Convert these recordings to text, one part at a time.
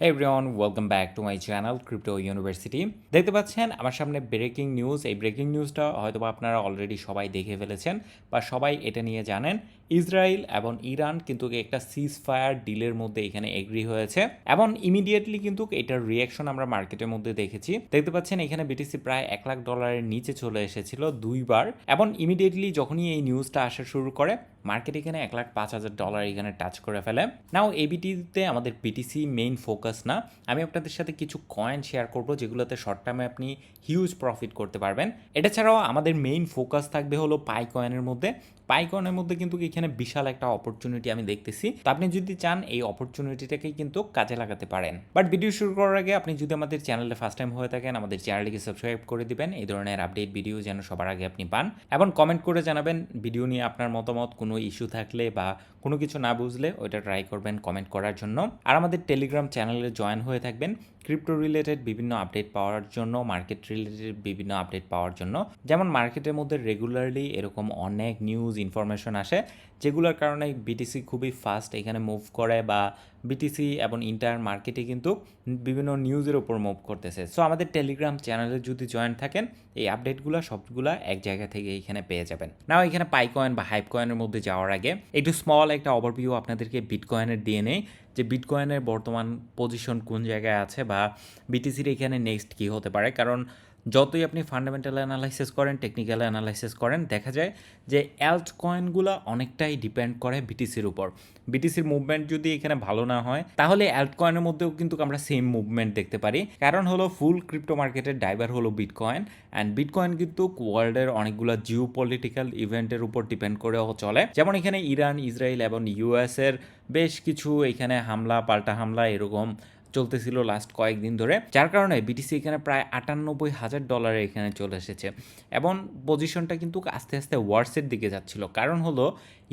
Hey welcome back to my channel, Crypto University. দেখতে পাচ্ছেন, আমার সামনে ব্রেকিং নিউজ এই ব্রেকিং নিউজটা হয়তো আপনারা অলরেডি সবাই দেখে ফেলেছেন, বা সবাই এটা নিয়ে জানেন ইসরায়েল এবং ইরান কিন্তু একটা সিজ ফায়ার ডিলের মধ্যে এখানে এগ্রি হয়েছে। এবং ইমিডিয়েটলি কিন্তু এটার রিয়াকশন আমরা মার্কেটের মধ্যে দেখেছি। দেখতে পাচ্ছেন, এখানে বিটিসি প্রায় এক লাখ ডলারের নিচে চলে এসেছিল দুইবার। এবং ইমিডিয়েটলি যখনই এই নিউজটা আসা শুরু করে মার্কেট এখানে এক লাখ পাঁচ হাজার ডলার এখানে টাচ করে ফেলে। নাও এবিটিতে আমাদের বিটিসি মেইন ফোকাস না। আমি আপনাদের সাথে কিছু কয়েন শেয়ার করব, যেগুলোতে শর্ট টার্মে আপনি হিউজ প্রফিট করতে পারবেন। এটা ছাড়াও আমাদের মেইন ফোকাস থাকবে হলো পাই কয়েনের মধ্যে। পাই কয়েনের মধ্যে কিন্তু এখানে বিশাল একটা অপরচুনিটি আমি দেখতেছি। তো আপনি যদি চান, এই অপরচুনিটিটাকেই কিন্তু কাজে লাগাতে পারেন। বাট ভিডিও শুরু করার আগে আপনি যদি আমাদের চ্যানেলে ফার্স্ট টাইম হয়ে থাকেন, আমাদের চ্যানেলটিকে সাবস্ক্রাইব করে দিবেন। এই ধরনের আপডেট ভিডিও যেন সবার আগে আপনি পান। এবং কমেন্ট করে জানাবেন ভিডিও নিয়ে আপনার মতামত, কোনো ইস্যু থাকলে বা কোনো কিছু না বুঝলে ওইটা ট্রাই করবেন কমেন্ট করার জন্য। আর আমাদের টেলিগ্রাম চ্যানেলে জয়েন হয়ে থাকবেন। ক্রিপ্টো রিলেটেড বিভিন্ন আপডেট পাওয়ার জন্য মার্কেট রিলেটেড বিভিন্ন আপডেট পাওয়ার জন্য। যেমন মার্কেটের মধ্যে রেগুলারলি এরকম অনেক নিউজ ইনফরমেশন আসে, যেগুলোর কারণে বিটিসি খুবই ফাস্ট এখানে মুভ করে বা বিটিসি এবং ইন্টার মার্কেটে কিন্তু বিভিন্ন নিউজের উপর মুভ করতেছে। সো আমাদের টেলিগ্রাম চ্যানেলে যদি জয়েন থাকেন, এই আপডেটগুলো সবগুলো এক জায়গা থেকে এখানে পেয়ে যাবেন। নাও এখানে পাই কয়েন বা হাইপ কয়েনের মধ্যে যাওয়ার আগে, একটু স্মল একটা ওভারভিউ আপনাদেরকে বিটকয়েনের দিয়ে নেই যে বিটকয়েনের বর্তমান পজিশন কোন জায়গায় আছে বা বিটিসির এখানে নেক্সট কী হতে পারে? কারণ যতই আপনি ফান্ডামেন্টাল অ্যানালাইসিস করেন টেকনিক্যাল অ্যানালাইসিস করেন, দেখা যায় যে অ্যাল্ট কয়েনগুলো অনেকটাই ডিপেন্ড করে বিটিসির উপর। বিটিসির মুভমেন্ট যদি এখানে ভালো না হয়, তাহলে অ্যাল্ট কয়েনের মধ্যেও কিন্তু আমরা সেম মুভমেন্ট দেখতে পারি। কারণ হলো ফুল ক্রিপ্টো মার্কেটের ড্রাইভার হলো বিটকয়েন অ্যান্ড বিটকয়েন কিন্তু ওয়ার্ল্ডের অনেকগুলো জিও পলিটিক্যাল ইভেন্টের উপর ডিপেন্ড করেও চলে। যেমন এখানে ইরান, ইসরায়েল এবং ইউএসের বেশ কিছু এখানে হামলা, পাল্টা হামলা, এরকম চলতেছিল লাস্ট কয়েকদিন ধরে। যার কারণে বিটিসি এখানে প্রায় আটানব্বই হাজার ডলারে এখানে চলে এসেছে। এবং পজিশনটা কিন্তু আস্তে আস্তে ওয়ার্সের দিকে যাচ্ছিল। কারণ হলো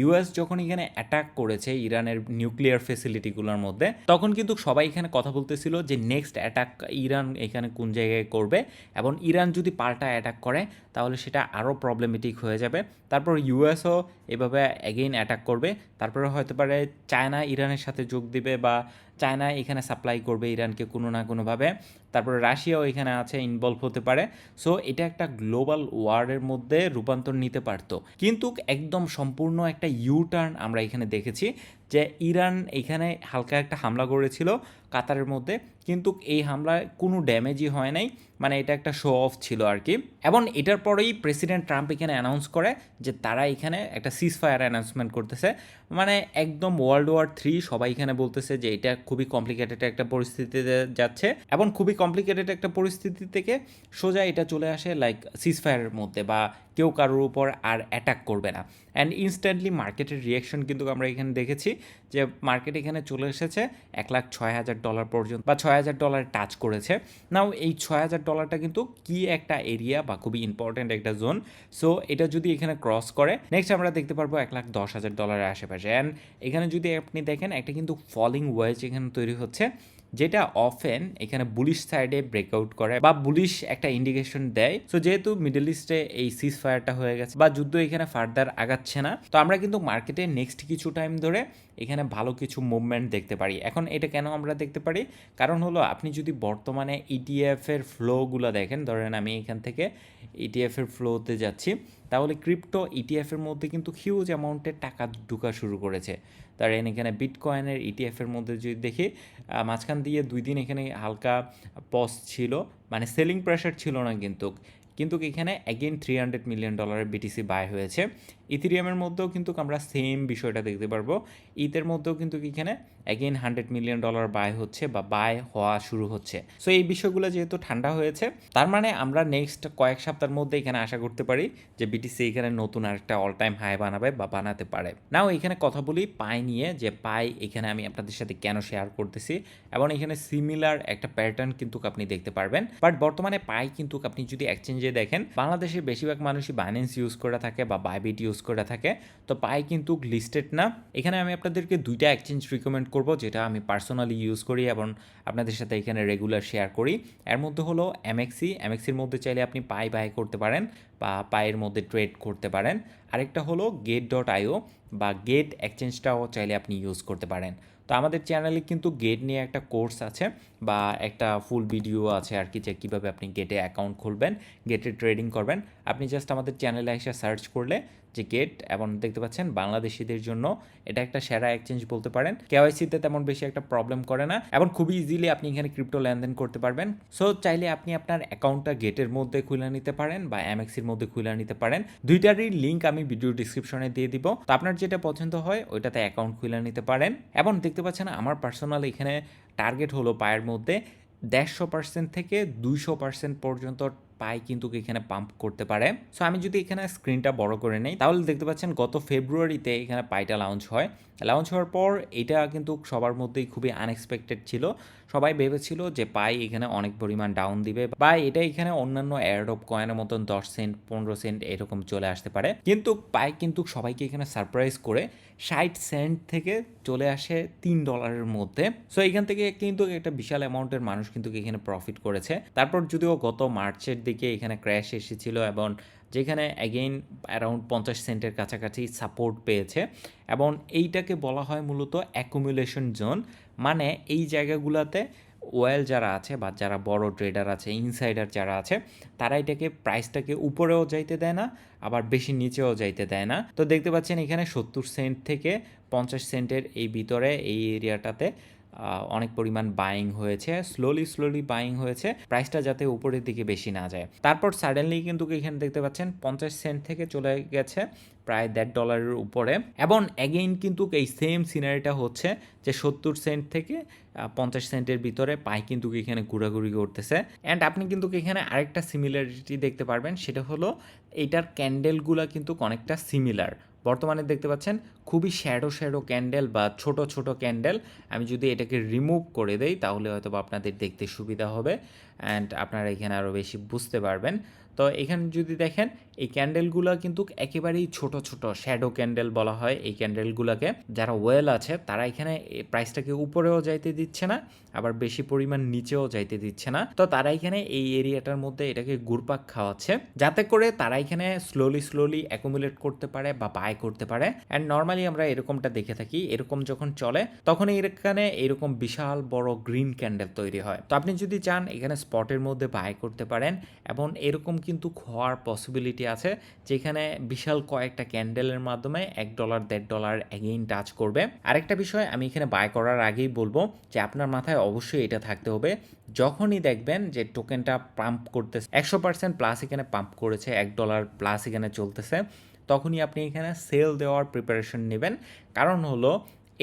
ইউএস যখন এখানে অ্যাটাক করেছে ইরানের নিউক্লিয়ার ফেসিলিটিগুলোর মধ্যে, তখন কিন্তু সবাই এখানে কথা বলতেছিল যে নেক্সট অ্যাটাক ইরান এখানে কোন জায়গায় করবে? এবং ইরান যদি পাল্টা অ্যাটাক করে, তাহলে সেটা আরও প্রবলেমেটিক হয়ে যাবে। তারপর ইউএসও এভাবে অ্যাগেইন অ্যাটাক করবে। তারপরে হয়তো পারে চায়না ইরানের সাথে যোগ দিবে বা চায়না এখানে সাপ্লাই করবে ইরানকে কোনো না কোনোভাবে। তারপরে রাশিয়াও এখানে আছে ইনভলভ হতে পারে। সো এটা একটা গ্লোবাল ওয়ার্ডের মধ্যে রূপান্তর নিতে পারতো। কিন্তু একদম সম্পূর্ণ একটা ইউ টার্ন আমরা এখানে দেখেছি। যে ইরান এখানে হালকা একটা হামলা করেছিল কাতারের মধ্যে, কিন্তু এই হামলায় কোনো ড্যামেজই হয় নাই। মানে এটা একটা শো অফ ছিল আর কি। এবং এটার পরেই প্রেসিডেন্ট ট্রাম্প এখানে অ্যানাউন্স করে যে তারা এখানে একটা সিজ ফায়ার অ্যানাউন্সমেন্ট করতেছে। মানে একদম ওয়ার্ল্ড ওয়ার থ্রি সবাই এখানে বলতেছে যে এটা খুবই কমপ্লিকেটেড একটা পরিস্থিতিতে যাচ্ছে। এবং খুবই কমপ্লিকেটেড একটা পরিস্থিতি থেকে সোজা এটা চলে আসে লাইক সিজ ফায়ারের মধ্যে বা কেউ কারোর উপর আর অ্যাটাক করবে না। অ্যান্ড ইনস্ট্যান্টলি মার্কেটের রিয়াকশন কিন্তু আমরা এখানে দেখেছি যে মার্কেট এখানে চলে এসেছে এক লাখ ছয় হাজার ডলার পর্যন্ত বা ছয় হাজার ডলার টাচ করেছে। নাও এই ছয় হাজার ডলারটা কিন্তু কি একটা এরিয়া বা খুবই ইম্পর্ট্যান্ট একটা জোন সো এটা যদি এখানে ক্রস করে নেক্সট আমরা দেখতে পারব এক লাখ দশ হাজার ডলারের আশেপাশে। অ্যান্ড এখানে যদি আপনি দেখেন, একটা কিন্তু ফলিং ওয়েজ এখানে তৈরি হচ্ছে। যেটা অফেন এখানে বুলিশ সাইডে ব্রেকআউট করে বা বুলিশ একটা ইন্ডিকেশন দেয়। সো যেহেতু মিডল ইস্টে এই সিজ ফায়ারটা হয়ে গেছে বা যুদ্ধ এখানে ফার্দার আগাচ্ছে না, তো আমরা কিন্তু মার্কেটে নেক্সট কিছু টাইম ধরে এখানে ভালো কিছু মুভমেন্ট দেখতে পারি। এখন এটা কেন আমরা দেখতে পারি? কারণ হলো, আপনি যদি বর্তমানে ইটিএফ এর ফ্লোগুলো দেখেন, ধরেন আমি এখান থেকে ইটিএফ এর ফ্লোতে যাচ্ছি তাহলে ক্রিপ্টো ইটিএফের মধ্যে কিন্তু হিউজ অ্যামাউন্টের টাকা ঢুকা শুরু করেছে। তার এখানে বিটকয়েনের ইটিএফের মধ্যে যদি দেখি মাঝখান দিয়ে দুই দিন এখানে হালকা পস ছিল মানে সেলিং প্রেশার ছিল না কিন্তু। কিন্তু এখানে অ্যাগেন থ্রি হান্ড্রেড মিলিয়ন ডলারের বিটিসি বাই হয়েছে। ইথিরিয়ামের মধ্যেও কিন্তু আমরা সেম বিষয়টা দেখতে পারব। ইথের মধ্যেও কিন্তু এখানে? Again hundred million dollar buy হচ্ছে বা বাই হওয়া শুরু হচ্ছে। সো এই বিষয়গুলো যেহেতু ঠান্ডা হয়েছে, তার মানে আমরা নেক্সট কয়েক সপ্তাহের মধ্যে এখানে আশা করতে পারি যে বিটিসি এখানে নতুন আরেকটা অল টাইম হাই বানাবে বা বানাতে পারে। নাও এখানে কথা বলি পাই নিয়ে যে পাই এখানে আমি আপনাদের সাথে কেন শেয়ার করতেছি এবং এখানে সিমিলার একটা প্যাটার্ন কিন্তু আপনি দেখতে পারবেন। বাট বর্তমানে পাই কিন্তু আপনি যদি এক্সচেঞ্জে দেখেন, বাংলাদেশের বেশিরভাগ মানুষই বাইন্যান্স ইউজ করে থাকে বা বাইবিট ইউজ করে থাকে, তো পাই কিন্তু লিস্টেড না। এখানে আমি আপনাদেরকে দুইটা এক্সচেঞ্জ রিকমেন্ড করব, যেটা আমি পার্সোনালি ইউজ করি এবং আপনাদের সাথে এখানে রেগুলার শেয়ার করি। এর মধ্যে হলো এমএক্সি এমএক্সির মধ্যে চাইলে আপনি পাই বাই করতে পারেন বা পায়ের মধ্যে ট্রেড করতে পারেন। আরেকটা হলো গেট ডট আইও বা গেট এক্সচেঞ্জটাও চাইলে আপনি ইউজ করতে পারেন। তো আমাদের চ্যানেলে কিন্তু গেট নিয়ে একটা কোর্স আছে বা একটা ফুল ভিডিও আছে আর কি, যে কীভাবে আপনি গেটে অ্যাকাউন্ট খুলবেন গেটে ট্রেডিং করবেন। আপনি জাস্ট আমাদের চ্যানেলে এসে সার্চ করলে যে গেট এবং দেখতে পাচ্ছেন বাংলাদেশিদের জন্য এটা একটা সেরা এক্সচেঞ্জ বলতে পারেন। কেওয়াইসিতে তেমন বেশি একটা প্রবলেম করে না এবং খুবই ইজিলি আপনি এখানে ক্রিপ্টো লেনদেন করতে পারবেন। সো চাইলে আপনি আপনার অ্যাকাউন্টটা গেটের মধ্যে খুলে নিতে পারেন বা এমএক্সির মধ্যে খুলে নিতে পারেন। দুইটারই লিঙ্ক আমি ভিডিও ডিসক্রিপশনে দিয়ে দিব। তো আপনার যেটা পছন্দ হয়, ওইটাতে অ্যাকাউন্ট খুলে নিতে পারেন। এবং দেখতে পাচ্ছেন আমার পার্সোনাল এখানে টার্গেট হলো পায়ের মধ্যে দেড়শো পার্সেন্ট থেকে দুইশো পার্সেন্ট পর্যন্ত পাই কিন্তু এখানে পাম্প করতে পারে। সো আমি যদি এখানে স্ক্রিনটা বড় করে নেই, তাহলে দেখতে পাচ্ছেন গত ফেব্রুয়ারিতে এখানে পাইটা লঞ্চ হয়। লঞ্চ হওয়ার পর এটা কিন্তু সবার মধ্যেই খুবই আনএক্সপেক্টেড ছিল। সবাই ভেবেছিল যে পাই এখানে অনেক পরিমাণ ডাউন দিবে বা এটা এখানে অন্যান্য এয়ারডপ কয়েনের মতন দশ সেন্ট পনেরো সেন্ট এরকম চলে আসতে পারে। কিন্তু পাই কিন্তু সবাইকে এখানে সারপ্রাইজ করে ষাট সেন্ট থেকে চলে আসে তিন ডলারের মধ্যে। সো এখান থেকে কিন্তু একটা বিশাল অ্যামাউন্টের মানুষ কিন্তু এখানে প্রফিট করেছে। তারপর যদিও গত মার্চের এখানে ক্র্যাশ এসেছিল এবং যেখানে অ্যাগেইন অ্যারাউন্ড পঞ্চাশ সেন্টের কাছাকাছি সাপোর্ট পেয়েছে এবং এইটাকে বলা হয় মূলত অ্যাকুমুলেশন জোন মানে এই জায়গাগুলোতে ওয়েল যারা আছে বা যারা বড় ট্রেডার আছে ইনসাইডার যারা আছে, তারা এটাকে প্রাইসটাকে উপরেও যাইতে দেয় না, আবার বেশি নিচেও যাইতে দেয় না। তো দেখতে পাচ্ছেন এখানে সত্তর সেন্ট থেকে পঞ্চাশ সেন্টের এই ভিতরে এই এরিয়াটাতে অনেক পরিমাণ বাইং হয়েছে স্লোলি স্লোলি বাইং হয়েছে প্রাইসটা যাতে উপরের দিকে বেশি না যায়। তারপর সাডেনলি কিন্তু এখানে দেখতে পাচ্ছেন পঞ্চাশ সেন্ট থেকে চলে গেছে, প্রায় দেড় ডলারের উপরে। এবং অ্যাগেইন কিন্তু এই সেম সিনারিটা হচ্ছে যে সত্তর সেন্ট থেকে পঞ্চাশ সেন্টের ভিতরে পাই কিন্তু এখানে ঘোরাঘুরি করতেছে। অ্যান্ড আপনি কিন্তু এখানে আরেকটা সিমিলারিটি দেখতে পারবেন, সেটা হলো এইটার ক্যান্ডেলগুলো কিন্তু অনেকটা সিমিলার বর্তমানে দেখতে পাচ্ছেন খুবই শ্যাডো শ্যাডো ক্যান্ডেল বা ছোট ছোট ক্যান্ডেল। আমি যদি এটাকে রিমুভ করে দেই, তাহলে হয়তো আপনাদের দেখতে সুবিধা হবে। অ্যান্ড আপনারা এখানে আরও বেশি বুঝতে পারবেন। তো এখানে যদি দেখেন এই ক্যান্ডেলগুলো কিন্তু একেবারেই ছোট ছোট শ্যাডো ক্যান্ডেল বলা হয়। এই ক্যান্ডেলগুলোকে যারা ওয়েল আছে, তারা এখানে প্রাইসটাকে উপরেও যাইতে দিচ্ছে না, আবার বেশি পরিমাণ নিচেও যাইতে দিচ্ছে না। তো তারা এখানে এই এরিয়াটার মধ্যে এটাকে গুরপাক খাওয়াচ্ছে, যাতে করে তারা এখানে স্লোলি স্লোলি অ্যাকুমুলেট করতে পারে বা বাই করতে পারে। অ্যান্ড নর্মালি আমরা এরকমটা দেখে থাকি, এরকম যখন চলে, তখন এখানে এরকম বিশাল বড় গ্রিন ক্যান্ডেল তৈরি হয়। তো আপনি যদি চান, এখানে স্পটের মধ্যে বাই করতে পারেন, এবং এরকম কিন্তু হওয়ার পসিবিলিটি আছে, যেখানে বিশাল কয়েকটা ক্যান্ডেলের মাধ্যমে এক ডলার, দেড় ডলার অ্যাগেইন টাচ করবে। আরেকটা বিষয় আমি এখানে বাই করার আগেই বলব যে আপনার মাথায় অবশ্যই এটা থাকতে হবে। যখনই দেখবেন যে টোকেনটা পাম্প করতেছে, একশো পার্সেন্ট প্লাস এখানে পাম্প করেছে, এক ডলার প্লাস এখানে চলতেছে, তখনই আপনি এখানে সেল দেওয়ার প্রিপারেশন নেবেন। কারণ হলো,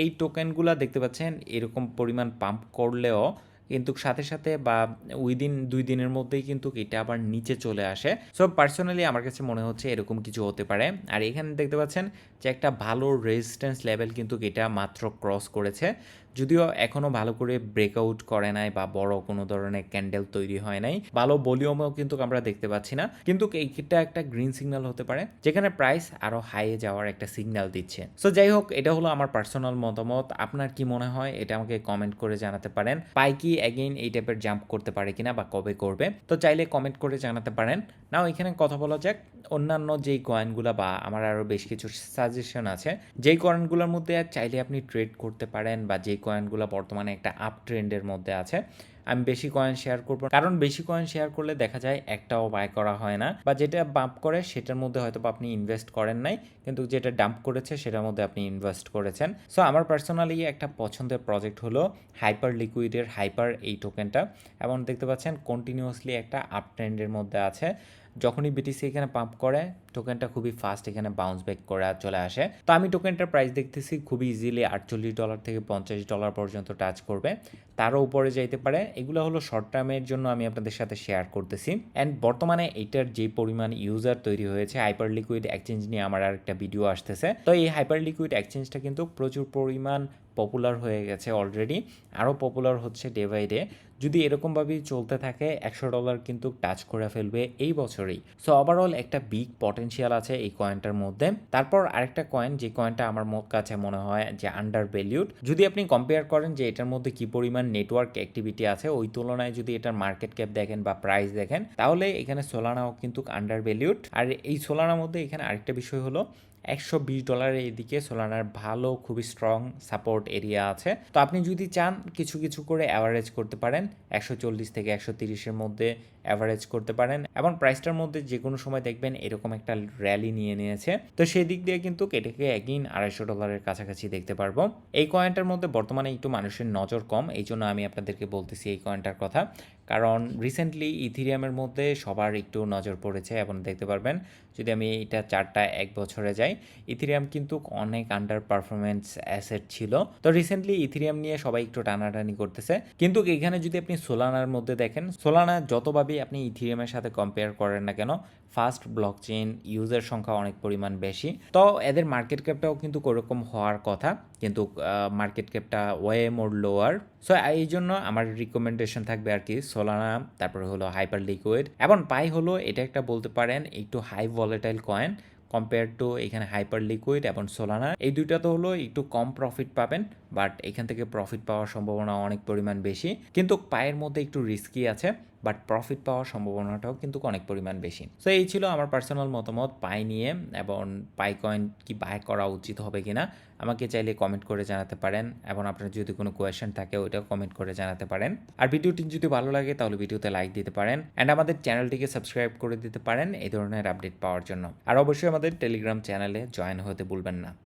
এই টোকেনগুলো দেখতে পাচ্ছেন, এরকম পরিমাণ পাম্প করলেও কিন্তু সাথে সাথে বা উইদিন দুই দিনের মধ্যেই কিন্তু এটা আবার নিচে চলে আসে। সো পার্সোনালি আমার কাছে মনে হচ্ছে এরকম কিছু হতে পারে। আর এখানে দেখতে পাচ্ছেন যে একটা ভালো রেজিস্ট্যান্স লেভেল কিন্তু এটা মাত্র ক্রস করেছে। যদিও এখনও ভালো করে ব্রেকআউট করে নাই বা বড় কোনো ধরনের ক্যান্ডেল তৈরি হয় নাই। ভালো ভলিউমেও কিন্তু আমরা দেখতে পাচ্ছি না। কিন্তু এইটা একটা গ্রিন সিগন্যাল হতে পারে, যেখানে প্রাইস আরও হাইয়ে যাওয়ার একটা সিগন্যাল দিচ্ছে। সো যাই হোক, এটা হলো আমার পার্সোনাল মতামত। আপনার কি মনে হয়? এটা আমাকে কমেন্ট করে জানাতে পারেন। পাই কি অ্যাগেইন এই টাইপের জাম্প করতে পারে কিনা বা কবে করবে? তো চাইলে কমেন্ট করে জানাতে পারেন। নাও এখানে কথা বলা যাক, অন্যান্য যেই কয়েনগুলো বা আমার আরও বেশ কিছু সাজেশন আছে, যেই কয়েনগুলোর মধ্যে চাইলে আপনি ট্রেড করতে পারেন বা যেই কয়েনগুলো বর্তমানে একটা আপ ট্রেন্ডের মধ্যে আছে আমি বেশি কয়েন শেয়ার করব। কারণ বেশি কয়েন শেয়ার করলে দেখা যায় একটাও বাই করা হয় না। বা যেটা বাম্প করে, সেটার মধ্যে হয়তো আপনি ইনভেস্ট করেন নাই। কিন্তু যেটা ডাম্প করেছে, সেটার মধ্যে আপনি ইনভেস্ট করেছেন। সো আমার পার্সোনালি একটা পছন্দের প্রজেক্ট হলো হাইপার লিকুইডের হাইপার এই টোকেনটা এবং দেখতে পাচ্ছেন কন্টিনিউয়াসলি একটা আপ ট্রেন্ডের মধ্যে আছে। যখনই বিটিসি এখানে পাম্প করে টোকেনটা খুবই ফাস্ট এখানে বাউন্স ব্যাক করে চলে আসে। তো আমি টোকেনটার প্রাইস দেখতেছি খুবই ইজিলি আটচল্লিশ ডলার থেকে পঞ্চাশ ডলার পর্যন্ত টাচ করবে। তারও উপরে যাইতে পারে। এগুলো হলো শর্ট টার্মের জন্য আমি আপনাদের সাথে শেয়ার করতেছি। অ্যান্ড বর্তমানে এইটার যে পরিমাণ ইউজার তৈরি হয়েছে হাইপার লিকুইড এক্সচেঞ্জ নিয়ে আমার আর একটা ভিডিও আসতেছে। তো এই হাইপার লিকুইড এক্সচেঞ্জটা কিন্তু প্রচুর পরিমাণ পপুলার হয়ে গেছে অলরেডি আরও পপুলার হচ্ছে ডে বাই ডে যদি এরকমভাবেই চলতে থাকে, একশো ডলার কিন্তু টাচ করে ফেলবে এই বছরেই। সো ওভারঅল একটা বিগ পটেনশিয়াল আছে এই কয়েনটার মধ্যে। তারপর আরেকটা কয়েন যে কয়েনটা আমার কাছে মনে হয় যে আন্ডার ভ্যালিউড যদি আপনি কম্পেয়ার করেন যে এটার মধ্যে কি পরিমাণ নেটওয়ার্ক অ্যাক্টিভিটি আছে, ওই তুলনায় যদি এটার মার্কেট ক্যাপ দেখেন বা প্রাইস দেখেন, তাহলে এখানে সোলানাও কিন্তু আন্ডার ভ্যালিউড আর এই সোলানার মধ্যে এখানে আরেকটা বিষয় হলো একশো বিশ ডলারের এদিকে সোলানার ভালো, খুবই স্ট্রং সাপোর্ট এরিয়া আছে। তো আপনি যদি চান কিছু কিছু করে অ্যাভারেজ করতে পারেন, একশো চল্লিশ থেকে একশো তিরিশের মধ্যে অ্যাভারেজ করতে পারেন এবং প্রাইসটার মধ্যে যে কোনো সময় দেখবেন এরকম একটা র্যালি নিয়ে নিয়েছে। তো সেই দিক দিয়ে কিন্তু এটাকে একদিন আড়াইশো ডলারের কাছাকাছি দেখতে পারব। এই কয়েনটার মধ্যে বর্তমানে একটু মানুষের নজর কম এই জন্য আমি আপনাদেরকে বলতেছি এই কয়েনটার কথা। কারণ রিসেন্টলি ইথিরিয়ামের মধ্যে সবার একটু নজর পড়েছে এবং দেখতে পারবেন, যদি আমি এটা চারটা এক বছরে যাই, ইথিরিয়াম কিন্তু অনেক আন্ডার পারফরমেন্স অ্যাসেট ছিল। তো রিসেন্টলি ইথিরিয়াম নিয়ে সবাই একটু টানাটানি করতেছে। কিন্তু এখানে যদি আপনি সোলানার মধ্যে দেখেন সোলানা যতভাবেই আপনি ইথিরিয়ামের সাথে কম্পেয়ার করেন না কেন ফাস্ট ব্লক চেইন ইউজের সংখ্যা অনেক পরিমাণ বেশি। তো এদের মার্কেট ক্যাপটাও কিন্তু ওরকম হওয়ার কথা, কিন্তু মার্কেট ক্যাপটা ওয়ে মোর লোয়ার সো এই জন্য আমার রিকমেন্ডেশন থাকবে আর কি সোলানা তারপর হলো হাইপার লিকুইড এবং পাই হলো এটা একটা বলতে পারেন একটু high volatile coin compare to এখানে হাইপার লিকুইড এবং সোলানা এই দুইটা তো হলো একটু কম প্রফিট পাবেন। বাট এখান থেকে প্রফিট পাওয়ার সম্ভাবনা অনেক পরিমাণ বেশি। কিন্তু পায়ের মধ্যে একটু রিস্কি আছে বাট প্রফিট পাওয়ার সম্ভাবনাটাও কিন্তু অনেক পরিমাণ বেশি। সো এই ছিল আমার পার্সোনাল মতামত পাই নিয়ে, এবং পাই কয়েন কি বাই করা উচিত হবে কি না আমাকে চাইলে কমেন্ট করে জানাতে পারেন। এবং আপনার যদি কোনো কোয়েশ্চেন থাকে, ওইটাও কমেন্ট করে জানাতে পারেন। আর ভিডিওটি যদি ভালো লাগে, তাহলে ভিডিওতে লাইক দিতে পারেন। অ্যান্ড আমাদের চ্যানেলটিকে সাবস্ক্রাইব করে দিতে পারেন, এই ধরনের আপডেট পাওয়ার জন্য। আর অবশ্যই আমাদের টেলিগ্রাম চ্যানেলে জয়েন হতে ভুলবেন না।